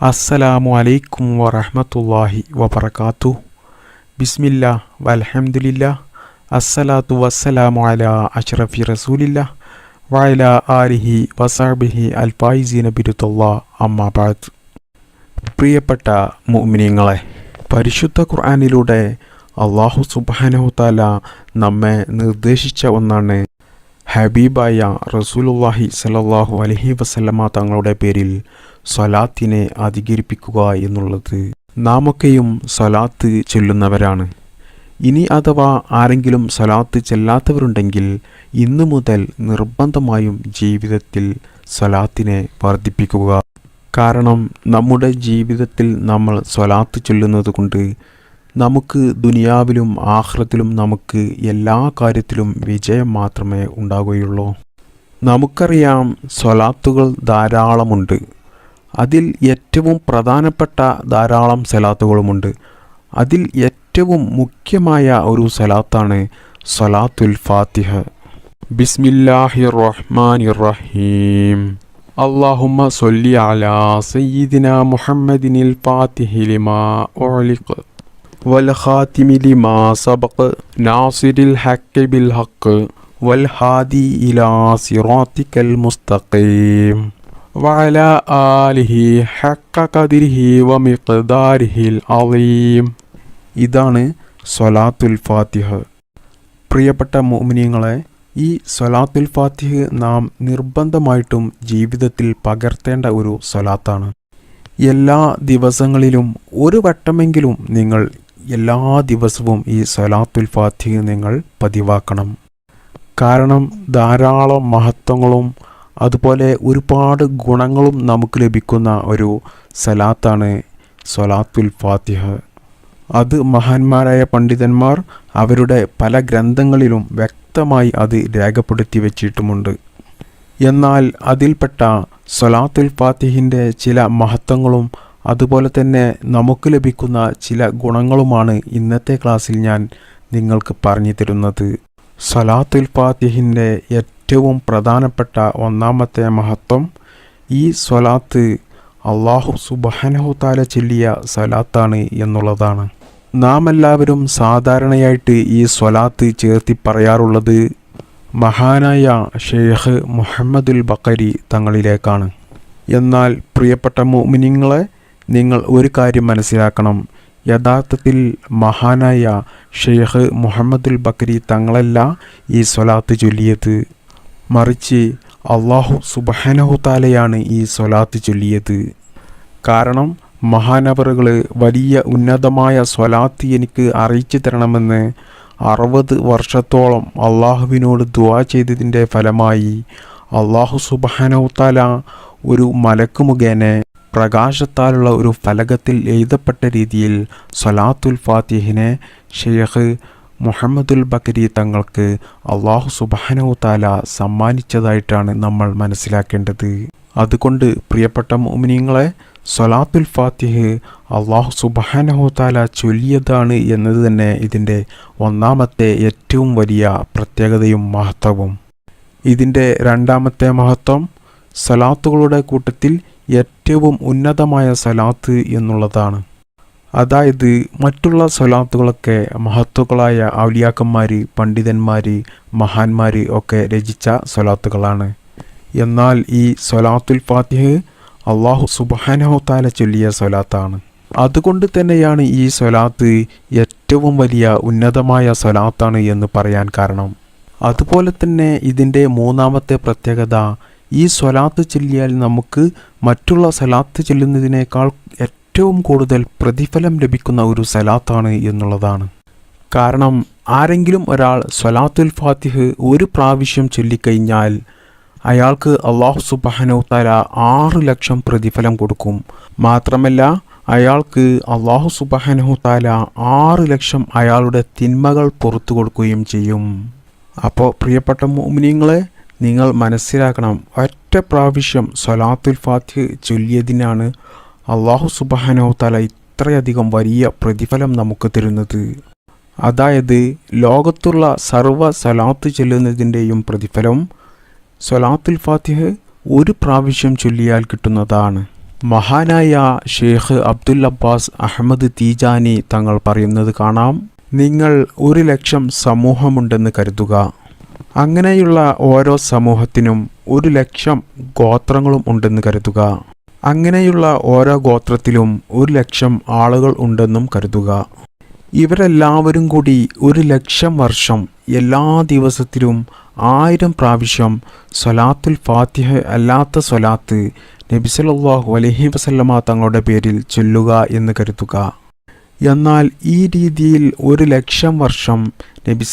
അസ്സലാമു അലൈക്കും വറഹമത്തല്ലാഹി വബർക്കാത്തു ബിസ്മില്ല വലഹമുല്ല അസ്സലാത്തു വസ്സലാമു അല അഷ്റഫി റസൂലില്ല. വയല ആലിഹി വസാബിഹി അൽഫായിസീന ബിരുത്തുള്ള അമ്മാബാദ് പ്രിയപ്പെട്ട മുഅ്മിനീങ്ങളെ പരിശുദ്ധ ഖുർആനിലൂടെ അള്ളാഹു സുബ്ഹാനഹു താല നമ്മെ നിർദ്ദേശിച്ച ഒന്നാണ് ഹബീബായ റസൂലുള്ളാഹി സലല്ലാഹു അലഹി വസല്ലമ തങ്ങളുടെ പേരിൽ സ്വലാത്തിനെ അധികരിപ്പിക്കുക എന്നുള്ളത് നാമൊക്കെയും സ്വലാത്ത് ചൊല്ലുന്നവരാണ്. ഇനി അഥവാ ആരെങ്കിലും സ്വലാത്ത് ചെല്ലാത്തവരുണ്ടെങ്കിൽ ഇന്നു മുതൽ നിർബന്ധമായും ജീവിതത്തിൽ സ്വലാത്തിനെ വർദ്ധിപ്പിക്കുക. കാരണം നമ്മുടെ ജീവിതത്തിൽ നമ്മൾ സ്വലാത്ത് ചൊല്ലുന്നത് കൊണ്ട് നമുക്ക് ദുനിയാവിലും ആഹ്ലത്തിലും നമുക്ക് എല്ലാ കാര്യത്തിലും വിജയം മാത്രമേ ഉണ്ടാകുകയുള്ളൂ നമുക്കറിയാം സ്വലാത്തുകൾ ധാരാളമുണ്ട്. അതിൽ ഏറ്റവും പ്രധാനപ്പെട്ട ധാരാളം സലാത്തുകളുമുണ്ട് അതിൽ ഏറ്റവും മുഖ്യമായ ഒരു സലാത്താണ് സലാത്തുൽ ഫാത്തിഹ ബിസ്മില്ലാഹി റഹ്മാനി റഹീം അള്ളാഹുമ്മ സൊല്ലി അലാ സയ്യിദിന മുഹമ്മദിനിൽ ഫാത്തിഹി ലിമാ ഉഅ്ലിഖ് والخاتم لما سبق ناصر الحق بالحق والهادي إلى صراطك المستقيم وعلى آله حق قدره ومقداره العظيم ഇതാണ് സ്വലാത്തുൽ ഫാത്തിഹ പ്രിയപ്പെട്ട മോമിനിയങ്ങളെ ഈ സ്വലാത്തുൽ ഫാത്തിഹ് നാം നിർബന്ധമായിട്ടും ജീവിതത്തിൽ പകർത്തേണ്ട ഒരു സ്വലാത്താണ് എല്ലാ ദിവസങ്ങളിലും ഒരു വട്ടമെങ്കിലും നിങ്ങൾ എല്ലാ ദിവസവും ഈ സ്വലാത്തുൽ ഫാത്തിഹ് നിങ്ങൾ പതിവാക്കണം കാരണം ധാരാളം മഹത്വങ്ങളും അതുപോലെ ഒരുപാട് ഗുണങ്ങളും നമുക്ക് ലഭിക്കുന്ന ഒരു സലാത്താണ് സൊലാത്തുൽ ഫാത്തിഹ. അത് മഹാന്മാരായ പണ്ഡിതന്മാർ അവരുടെ പല ഗ്രന്ഥങ്ങളിലും വ്യക്തമായി അത് രേഖപ്പെടുത്തി വച്ചിട്ടുമുണ്ട്. എന്നാൽ അതിൽപ്പെട്ട സൊലാത്തുൽ ഫാത്തിഹിന്റെ ചില മഹത്വങ്ങളും അതുപോലെ തന്നെ നമുക്ക് ലഭിക്കുന്ന ചില ഗുണങ്ങളുമാണ് ഇന്നത്തെ ക്ലാസ്സിൽ ഞാൻ നിങ്ങൾക്ക് പറഞ്ഞു തരുന്നത്. സലാത്തുൽ ഫാത്തിഹിന്റെ ഏറ്റവും പ്രധാനപ്പെട്ട ഒന്നാമത്തെ മഹത്വം ഈ സ്വലാത്ത് അള്ളാഹു സുബഹനഹു താല ചൊല്ലിയ സ്വലാത്താണ് എന്നുള്ളതാണ്. നാം എല്ലാവരും സാധാരണയായിട്ട് ഈ സ്വലാത്ത് ചേർത്തി പറയാറുള്ളത് മഹാനായ ഷെയ്ഖ് മുഹമ്മദുൽ ബക്കരി തങ്ങളിലേക്കാണ്. എന്നാൽ പ്രിയപ്പെട്ട മോമിനിങ്ങളെ നിങ്ങൾ ഒരു കാര്യം മനസ്സിലാക്കണം. യഥാർത്ഥത്തിൽ മഹാനായ ഷെയ്ഖ് മുഹമ്മദുൽ ബക്കരി തങ്ങളല്ല ഈ സ്വലാത്ത് ചൊല്ലിയത്. മറിച്ച് അള്ളാഹു സുബഹനഹുത്താലയാണ് ഈ സ്വലാത്ത് ചൊല്ലിയത്. കാരണം മഹാനവറുകൾ വലിയ ഉന്നതമായ സ്വലാത്ത് എനിക്ക് അറിയിച്ചു തരണമെന്ന് അറുപത് വർഷത്തോളം അള്ളാഹുവിനോട് ദുവാ ചെയ്തതിന്റെ ഫലമായി അള്ളാഹു താല ഒരു മലക്ക് മുഖേന പ്രകാശത്താലുള്ള ഒരു ഫലകത്തിൽ എഴുതപ്പെട്ട രീതിയിൽ സ്വലാത്തുൽ ഫാത്തിഹിനെ ഷെയ്ഖ് മുഹമ്മദുൽ ബക്കരി തങ്ങൾക്ക് അള്ളാഹു സുബാനവുത്താല സമ്മാനിച്ചതായിട്ടാണ് നമ്മൾ മനസ്സിലാക്കേണ്ടത്. അതുകൊണ്ട് പ്രിയപ്പെട്ട മോമിനിയങ്ങളെ സൊലാത്തുൽ ഫാത്തിഹ് അള്ളാഹു സുബാനഹു താല ചൊല്ലിയതാണ് എന്നത് തന്നെ ഇതിന്റെ ഒന്നാമത്തെ ഏറ്റവും വലിയ പ്രത്യേകതയും മഹത്വവും. ഇതിന്റെ രണ്ടാമത്തെ മഹത്വം സലാത്തുകളുടെ കൂട്ടത്തിൽ ഏറ്റവും ഉന്നതമായ സലാത്ത് എന്നുള്ളതാണ്. അതായത് മറ്റുള്ള സ്വലാത്തുകളൊക്കെ മഹത്വങ്ങളായ ഔലിയാക്കന്മാർ പണ്ഡിതന്മാർ മഹാന്മാർ ഒക്കെ രചിച്ച സ്വലാത്തുകളാണ്. എന്നാൽ ഈ സൊലാത്തുൽ ഫാത്തിഹ് അള്ളാഹു താല ചൊല്ലിയ സ്വലാത്താണ്. അതുകൊണ്ട് തന്നെയാണ് ഈ സ്വലാത്ത് ഏറ്റവും വലിയ ഉന്നതമായ സ്വലാത്താണ് എന്ന് പറയാൻ കാരണം. അതുപോലെ തന്നെ ഇതിന്റെ മൂന്നാമത്തെ പ്രത്യേകത ഈ സ്വലാത്ത് ചൊല്ലിയാൽ നമുക്ക് മറ്റുള്ള സ്വലാത്ത് ചൊല്ലുന്നതിനേക്കാൾ ഏറ്റവും കൂടുതൽ പ്രതിഫലം ലഭിക്കുന്ന ഒരു സലാത്താണ് എന്നുള്ളതാണ്. കാരണം ആരെങ്കിലും ഒരാൾ സലാത്തുൽ ഫാത്തിഹ് ഒരു പ്രാവശ്യം ചൊല്ലിക്കഴിഞ്ഞാൽ അയാൾക്ക് അള്ളാഹു സുബാനോത്താല ആറ് ലക്ഷം പ്രതിഫലം കൊടുക്കും. മാത്രമല്ല അയാൾക്ക് അള്ളാഹു സുബാനഹുത്താല ആറ് ലക്ഷം അയാളുടെ തിന്മകൾ പുറത്തു കൊടുക്കുകയും ചെയ്യും. അപ്പോൾ പ്രിയപ്പെട്ട മോമിനിയങ്ങളെ നിങ്ങൾ മനസ്സിലാക്കണം ഒറ്റ പ്രാവശ്യം സൊലാത്തുൽ ഫാത്തിഹ് ചൊല്ലിയതിനാണ് അള്ളാഹു സുബാനഹുത്താല ഇത്രയധികം വലിയ പ്രതിഫലം നമുക്ക് തരുന്നത്. അതായത് ലോകത്തുള്ള സർവ സലാത്ത് ചെല്ലുന്നതിന്റെയും പ്രതിഫലം സൊലാത്തുൽ ഫാത്തിഹ് ഒരു പ്രാവശ്യം ചൊല്ലിയാൽ കിട്ടുന്നതാണ്. മഹാനായ Sheikh Abdul Abbas Ahmad Tijani തങ്ങൾ പറയുന്നത് കാണാം. നിങ്ങൾ ഒരു ലക്ഷം സമൂഹമുണ്ടെന്ന് കരുതുക. അങ്ങനെയുള്ള ഓരോ സമൂഹത്തിനും ഒരു ലക്ഷം ഗോത്രങ്ങളും ഉണ്ടെന്ന് കരുതുക. അങ്ങനെയുള്ള ഓരോ ഗോത്രത്തിലും ഒരു ലക്ഷം ആളുകൾ ഉണ്ടെന്നും കരുതുക. ഇവരെല്ലാവരും കൂടി ഒരു ലക്ഷം വർഷം എല്ലാ ദിവസത്തിലും ആയിരം പ്രാവശ്യം സൊലാത്തുൽ ഫാത്തിഹ അല്ലാത്ത സൊലാത്ത് നബി അലഹി വസല്ലമ തങ്ങളുടെ പേരിൽ ചൊല്ലുക എന്ന് കരുതുക. എന്നാൽ ഈ രീതിയിൽ ഒരു ലക്ഷം വർഷം നബി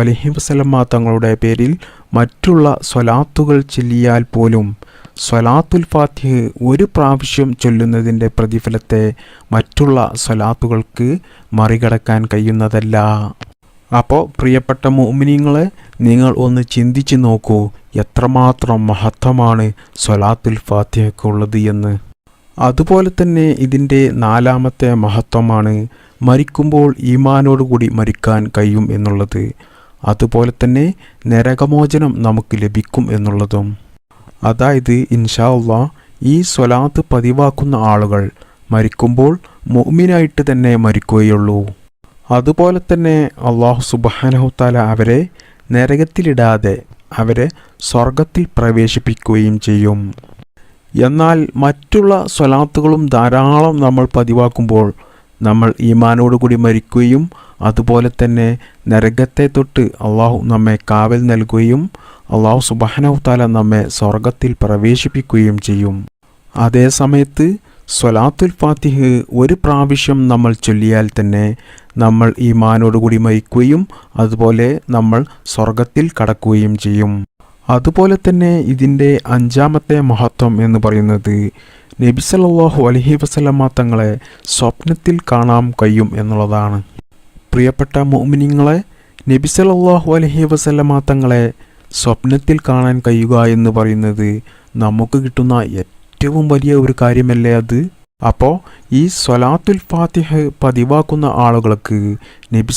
അലഹി വസല്ലമ തങ്ങളുടെ പേരിൽ മറ്റുള്ള സ്വലാത്തുകൾ ചൊല്ലിയാൽ പോലും സ്വലാത്തുൽ ഫാത്തിഹ് ഒരു പ്രാവശ്യം ചൊല്ലുന്നതിന്റെ പ്രതിഫലത്തെ മറ്റുള്ള സ്വലാത്തുകൾക്ക് മറികടക്കാൻ കഴിയുന്നതല്ല. അപ്പോൾ പ്രിയപ്പെട്ട മോമിനിങ്ങളെ നിങ്ങൾ ഒന്ന് ചിന്തിച്ചു നോക്കൂ എത്രമാത്രം മഹത്വമാണ് സ്വലാത്തുൽ ഫാത്തിഹയ്ക്കുള്ളത് എന്ന്. അതുപോലെ തന്നെ ഇതിന്റെ നാലാമത്തെ മഹത്വമാണ് മരിക്കുമ്പോൾ ഈമാനോടുകൂടി മരിക്കാൻ കഴിയും എന്നുള്ളത്. അതുപോലെ തന്നെ നരകമോചനം നമുക്ക് ലഭിക്കും എന്നുള്ളതും. അതായത് ഇൻഷാ അള്ളാ ഈ സ്വലാത്ത് പതിവാക്കുന്ന ആളുകൾ മരിക്കുമ്പോൾ മുഹ്മിനായിട്ട് തന്നെ മരിക്കുകയുള്ളൂ. അതുപോലെ തന്നെ അള്ളാഹു സുബാനഹുത്താല അവരെ നരകത്തിലിടാതെ അവരെ സ്വർഗത്തിൽ പ്രവേശിപ്പിക്കുകയും ചെയ്യും. എന്നാൽ മറ്റുള്ള സ്വലാത്തുകളും ധാരാളം നമ്മൾ പതിവാക്കുമ്പോൾ നമ്മൾ ഈമാനോടുകൂടി മരിക്കുകയും അതുപോലെ തന്നെ നരകത്തെ തൊട്ട് അള്ളാഹു നമ്മെ കാവൽ നൽകുകയും അള്ളാഹു സുബാനവുത്താല നമ്മെ സ്വർഗത്തിൽ പ്രവേശിപ്പിക്കുകയും ചെയ്യും. അതേസമയത്ത് സ്വലാത്തുൽ ഫാത്തിഹ് ഒരു പ്രാവശ്യം നമ്മൾ ചൊല്ലിയാൽ തന്നെ നമ്മൾ ഈമാനോടുകൂടി മരിക്കുകയും അതുപോലെ നമ്മൾ സ്വർഗത്തിൽ കടക്കുകയും ചെയ്യും. അതുപോലെ തന്നെ ഇതിന്റെ അഞ്ചാമത്തെ മഹത്വം എന്ന് പറയുന്നത് നബി സല്ലല്ലാഹു അലൈഹി വസല്ലമ തങ്ങളെ സ്വപ്നത്തിൽ കാണാൻ കഴിയും എന്നുള്ളതാണ്. പ്രിയപ്പെട്ട മോമിനിങ്ങളെ നബി സല്ലല്ലാഹു അലൈഹി വസല്ലമ തങ്ങളെ സ്വപ്നത്തിൽ കാണാൻ കഴിയുക എന്ന് പറയുന്നത് നമുക്ക് കിട്ടുന്ന ഏറ്റവും വലിയ ഒരു കാര്യമല്ലേ അത്? അപ്പോൾ ഈ സ്വലാത്തുൽ ഫാത്തിഹ് പതിവാക്കുന്ന ആളുകൾക്ക് നബി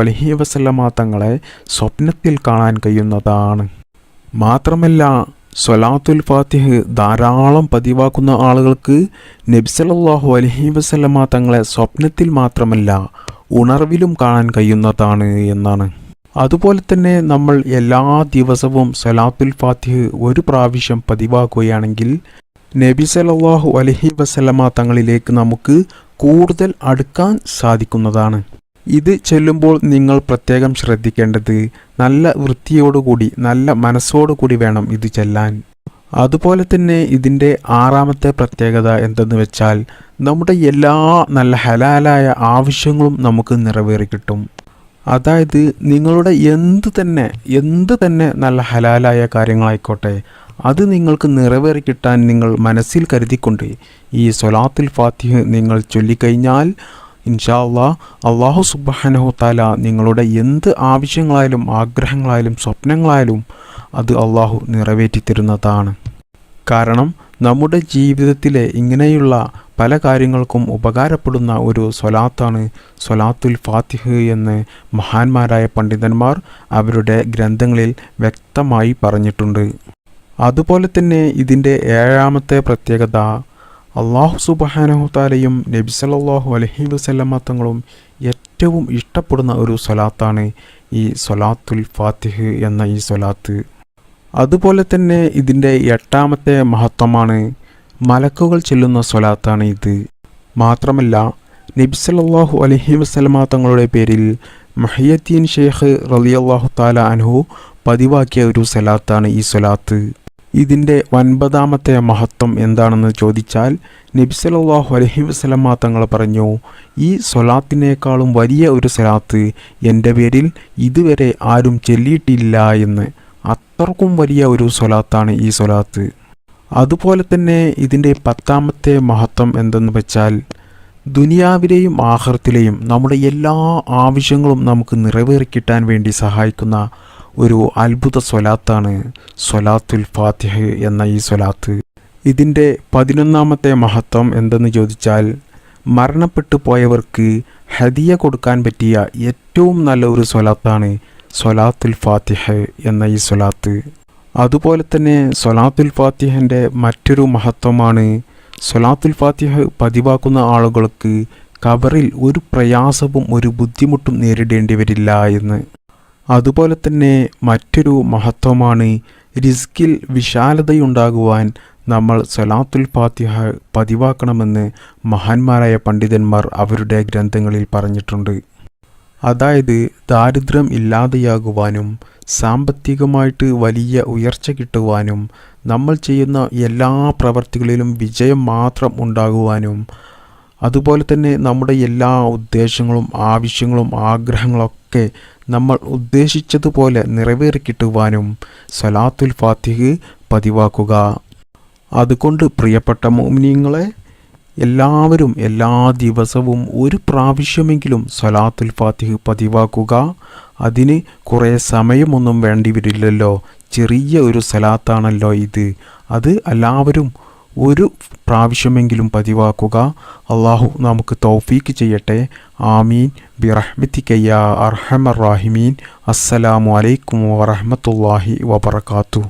അലഹി വസല്ലമ തങ്ങളെ സ്വപ്നത്തിൽ കാണാൻ കഴിയുന്നതാണ്. മാത്രമല്ല സ്വലാത്തുൽ ഫാത്തിഹ് ധാരാളം പതിവാക്കുന്ന ആളുകൾക്ക് നബി അലഹി അലൈഹി വസല്ലമ തങ്ങളെ സ്വപ്നത്തിൽ മാത്രമല്ല ഉണർവിലും കാണാൻ കഴിയുന്നതാണ് എന്നാണ്. അതുപോലെ തന്നെ നമ്മൾ എല്ലാ ദിവസവും സലാത്തുൽ ഫാത്തിഹ് ഒരു പ്രാവശ്യം പതിവാക്കുകയാണെങ്കിൽ നബി സലാഹു അലഹി വസലമ തങ്ങളിലേക്ക് നമുക്ക് കൂടുതൽ അടുക്കാൻ സാധിക്കുന്നതാണ്. ഇത് ചെല്ലുമ്പോൾ നിങ്ങൾ പ്രത്യേകം ശ്രദ്ധിക്കേണ്ടത് നല്ല വൃത്തിയോടുകൂടി നല്ല മനസ്സോടുകൂടി വേണം ഇത് ചെല്ലാൻ. അതുപോലെ തന്നെ ഇതിന്റെ ആറാമത്തെ പ്രത്യേകത എന്തെന്ന് വെച്ചാൽ നമ്മുടെ എല്ലാ നല്ല ഹലാലായ ആവശ്യങ്ങളും നമുക്ക് നിറവേറി കിട്ടും. അതായത് നിങ്ങളുടെ എന്ത് തന്നെ എന്ത് തന്നെ നല്ല ഹലാലായ കാര്യങ്ങളായിക്കോട്ടെ അത് നിങ്ങൾക്ക് നിറവേറി കിട്ടാൻ നിങ്ങൾ മനസ്സിൽ കരുതിക്കൊണ്ട് ഈ സൊലാത്തുൽ ഫാത്തിഹ് നിങ്ങൾ ചൊല്ലിക്കഴിഞ്ഞാൽ ഇൻഷാ അള്ളാ അള്ളാഹു സുബാനഹു താല നിങ്ങളുടെ എന്ത് ആവശ്യങ്ങളായാലും ആഗ്രഹങ്ങളായാലും സ്വപ്നങ്ങളായാലും അത് അള്ളാഹു നിറവേറ്റി തരുന്നതാണ് കാരണം നമ്മുടെ ജീവിതത്തിലെ ഇങ്ങനെയുള്ള പല കാര്യങ്ങൾക്കും ഉപകാരപ്പെടുന്ന ഒരു സ്വലാത്താണ് സ്വലാത്തുൽ ഫാത്തിഹ് എന്ന് മഹാന്മാരായ പണ്ഡിതന്മാർ അവരുടെ ഗ്രന്ഥങ്ങളിൽ വ്യക്തമായി പറഞ്ഞിട്ടുണ്ട്. അതുപോലെ തന്നെ ഇതിന്റെ ഏഴാമത്തെ പ്രത്യേകത അള്ളാഹു സുബാനഹുത്താലയും നബി സല്ലല്ലാഹു അലൈഹി വസല്ലമ തങ്ങളും ഏറ്റവും ഇഷ്ടപ്പെടുന്ന ഒരു സ്വലാത്താണ് ഈ സ്വലാത്തുൽ ഫാത്തിഹ് എന്ന ഈ സ്വലാത്ത്. അതുപോലെ തന്നെ ഇതിന്റെ എട്ടാമത്തെ മഹത്വമാണ് മലക്കുകൾ ചെല്ലുന്ന സ്വലാത്താണ് ഇത്. മാത്രമല്ല നബിസലല്ലാഹു അലഹി വസല്ലമ തങ്ങളുടെ പേരിൽ മഹിയദ്ദീൻ ഷെയ്ഖ് റളിയല്ലാഹു താല അനുഹു പതിവാക്കിയ ഒരു സ്വലാത്താണ് ഈ സ്വലാത്ത്. ഇതിന്റെ ഒൻപതാമത്തെ മഹത്വം എന്താണെന്ന് ചോദിച്ചാൽ നബിസലല്ലാഹു അലഹി വസല്ലമ തങ്ങൾ പറഞ്ഞു ഈ സ്വലാത്തിനേക്കാളും വലിയ ഒരു സ്വലാത്ത് എന്റെ പേരിൽ ഇതുവരെ ആരും ചെല്ലിയിട്ടില്ല എന്ന്. അത്രക്കും വലിയ ഒരു സ്വലാത്താണ് ഈ സ്വലാത്ത്. അതുപോലെ തന്നെ ഇതിന്റെ പത്താമത്തെ മഹത്വം എന്തെന്ന് വെച്ചാൽ ദുനിയാവിലെയും ആഹൃത്തിലെയും നമ്മുടെ എല്ലാ ആവശ്യങ്ങളും നമുക്ക് നിറവേറിക്കിട്ടാൻ വേണ്ടി സഹായിക്കുന്ന ഒരു അത്ഭുത സ്വലാത്താണ് സ്വലാത്തുൽ ഫാത്തിഹ് എന്ന ഈ സ്വലാത്ത്. ഇതിന്റെ പതിനൊന്നാമത്തെ മഹത്വം എന്തെന്ന് ചോദിച്ചാൽ മരണപ്പെട്ടു പോയവർക്ക് ഹദിയ കൊടുക്കാൻ പറ്റിയ ഏറ്റവും നല്ല ഒരു സ്വലാത്താണ് സ്വലാത്തുൽ ഫാത്തിഹ് എന്ന ഈ സൊലാത്ത്. അതുപോലെ തന്നെ സൊലാത്തുൽ ഫാത്തിഹന്റെ മറ്റൊരു മഹത്വമാണ് സൊലാത്തുൽ ഫാത്തിഹ് പതിവാക്കുന്ന ആളുകൾക്ക് കബറിൽ ഒരു പ്രയാസവും ഒരു ബുദ്ധിമുട്ടും നേരിടേണ്ടി വരില്ല എന്ന്. അതുപോലെ തന്നെ മറ്റൊരു മഹത്വമാണ് റിസ്കിൽ വിശാലതയുണ്ടാകുവാൻ നമ്മൾ സലാത്തുൽ ഫാത്തിഹ പതിവാക്കണമെന്ന് മഹാന്മാരായ പണ്ഡിതന്മാർ അവരുടെ ഗ്രന്ഥങ്ങളിൽ പറഞ്ഞിട്ടുണ്ട്. അതായത് ദാരിദ്ര്യം ഇല്ലാതെയാകുവാനും സാമ്പത്തികമായിട്ട് വലിയ ഉയർച്ച കിട്ടുവാനും നമ്മൾ ചെയ്യുന്ന എല്ലാ പ്രവർത്തികളിലും വിജയം മാത്രം ഉണ്ടാകുവാനും അതുപോലെ തന്നെ നമ്മുടെ എല്ലാ ഉദ്ദേശങ്ങളും ആവശ്യങ്ങളും ആഗ്രഹങ്ങളൊക്കെ നമ്മൾ ഉദ്ദേശിച്ചതുപോലെ നിറവേറി കിട്ടുവാനും സലാത്തുൽ ഫാത്തിഹ് പതിവാക്കുക. അതുകൊണ്ട് പ്രിയപ്പെട്ട മോമിനിയങ്ങളെ എല്ലാവരും എല്ലാ ദിവസവും ഒരു പ്രാവശ്യമെങ്കിലും സലാത്തുൽ ഫാത്തിഹ് പതിവാക്കുക. അതിന് കുറേ സമയമൊന്നും വേണ്ടി വരില്ലല്ലോ. ചെറിയ ഒരു സലാത്താണല്ലോ ഇത്. അത് എല്ലാവരും ഒരു പ്രാവശ്യമെങ്കിലും പതിവാക്കുക. അള്ളാഹു നമുക്ക് തൗഫീക്ക് ചെയ്യട്ടെ. ആമീൻ. ബിറഹ്മത്തിക്കയ്യ അർഹമർ റാഹിമീൻ. അസ്സലാമു അലൈക്കും വറഹമത്തല്ലാഹി വബർക്കാത്തു